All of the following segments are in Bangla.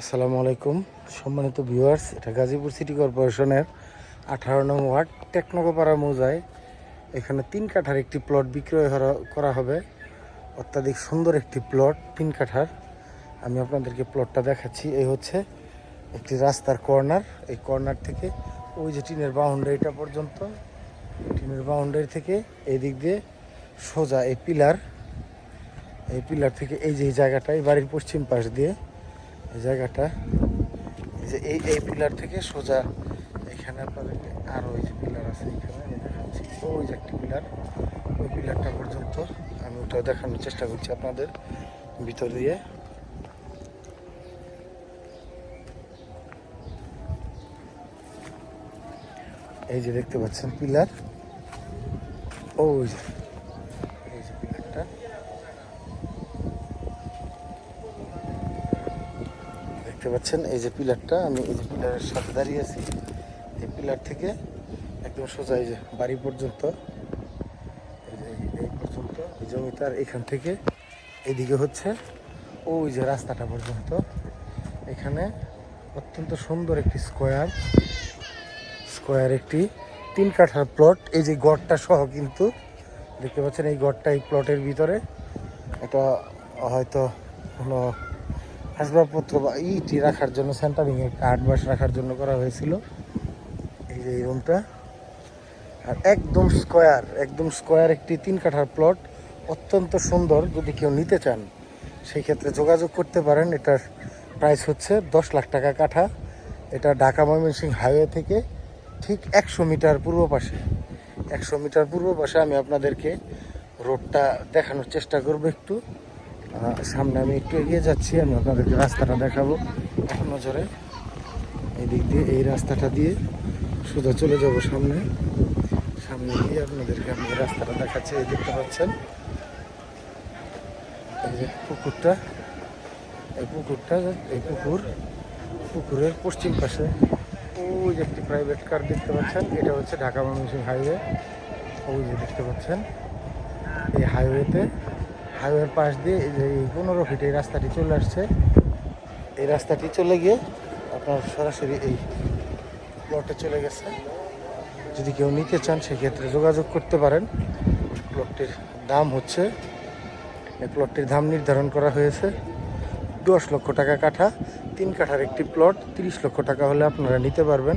আসসালামু আলাইকুম। সম্মানিত ভিউয়ার্স, এটা গাজীপুর সিটি কর্পোরেশনের আঠারো নং ওয়ার্ড, টেকনগোপাড়া মৌজায়। এখানে তিন কাঠার একটি প্লট বিক্রয় করা হবে। অত্যাধিক সুন্দর একটি প্লট তিন কাঠার। আমি আপনাদেরকে প্লটটা দেখাচ্ছি। এই হচ্ছে একটি রাস্তার কর্নার। এই কর্নার থেকে ওই যে টিনের বাউন্ডারিটা পর্যন্ত, টিনের বাউন্ডারি থেকে এই দিক দিয়ে সোজা এই পিলার। এই পিলার থেকে এই যে জায়গাটা, এই বাড়ির পশ্চিম পাশ দিয়ে এই জায়গাটা, এই যে এই এই পিলার থেকে সোজা এখানে আপনাদেরকে আরও ওই যে পিলার আছে এখানে, আমি দেখাচ্ছি। ওই যে একটি পিলার ওই পিলারটা পর্যন্ত আমি ওটা দেখানোর চেষ্টা করছি আপনাদের ভিতর দিয়ে। এই যে দেখতে পাচ্ছেন পিলার ওই যে এই যে পিলারটা দেখতে পাচ্ছেন, এই যে পিলারটা, আমি এই যে পিলারের সাথে দাঁড়িয়ে আছি। এই পিলার থেকে একদম সোজা এই যে বাড়ি পর্যন্ত, এই পর্যন্ত, এই জমিটার এখান থেকে এদিকে হচ্ছে ওই যে রাস্তাটা পর্যন্ত। এখানে অত্যন্ত সুন্দর একটি স্কোয়ার স্কোয়ার একটি তিন কাঠার প্লট। এই যে গড়টা সহ কিন্তু দেখতে পাচ্ছেন, এই গড়টা এই প্লটের ভিতরে। এটা হয়তো কোনো আসবাবপত্র বা ইটি রাখার জন্য সেন্টারিং কাঠ বাস রাখার জন্য করা হয়েছিল। এই যে এই রুমটা আর একদম স্কোয়ার একদম স্কোয়ার একটি তিন কাঠার প্লট অত্যন্ত সুন্দর। যদি কেউ নিতে চান সেই ক্ষেত্রে যোগাযোগ করতে পারেন। এটার প্রাইস হচ্ছে দশ লাখ টাকা কাঠা। এটা ঢাকা ময়মনসিংহ হাইওয়ে থেকে ঠিক একশো মিটার পূর্ব পাশে। একশো মিটার পূর্ব পাশে আমি আপনাদেরকে রোডটা দেখানোর চেষ্টা করব একটু। সামনে আমি একটু এগিয়ে যাচ্ছি, আমি আপনাদেরকে রাস্তাটা দেখাবো। এক নজরে এই দিক দিয়ে, এই রাস্তাটা দিয়ে সোজা চলে যাব সামনে। সামনে গিয়ে আপনাদেরকে আমি রাস্তাটা দেখাচ্ছি, এই দেখতে পাচ্ছেন? এই যে পুকুরটা, এই পুকুরটা, এই পুকুর, পুকুরের পশ্চিম পাশে ওই যে একটি প্রাইভেট কার দেখতে পাচ্ছেন, এটা হচ্ছে ঢাকা ময়মনসিংহ হাইওয়ে ওই যে দেখতে পাচ্ছেন, এই হাইওয়েতে হাইওয়ের পাশ দিয়ে এই পনেরো ফিট এই রাস্তাটি চলে আসছে। এই রাস্তাটি চলে গিয়ে আপনার সরাসরি এই প্লটে চলে গেছে। যদি কেউ নিতে চান, সেক্ষেত্রে যোগাযোগ করতে পারেন। প্লটটির দাম হচ্ছে, এই প্লটটির দাম নির্ধারণ করা হয়েছে দশ লক্ষ টাকা কাঠা। তিন কাঠার একটি প্লট তিরিশ লক্ষ টাকা হলে আপনারা নিতে পারবেন।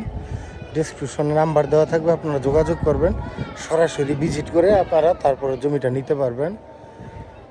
ডিসক্রিপশনে নাম্বার দেওয়া থাকবে, আপনারা যোগাযোগ করবেন। সরাসরি ভিজিট করে আপনারা তারপরে জমিটা নিতে পারবেন।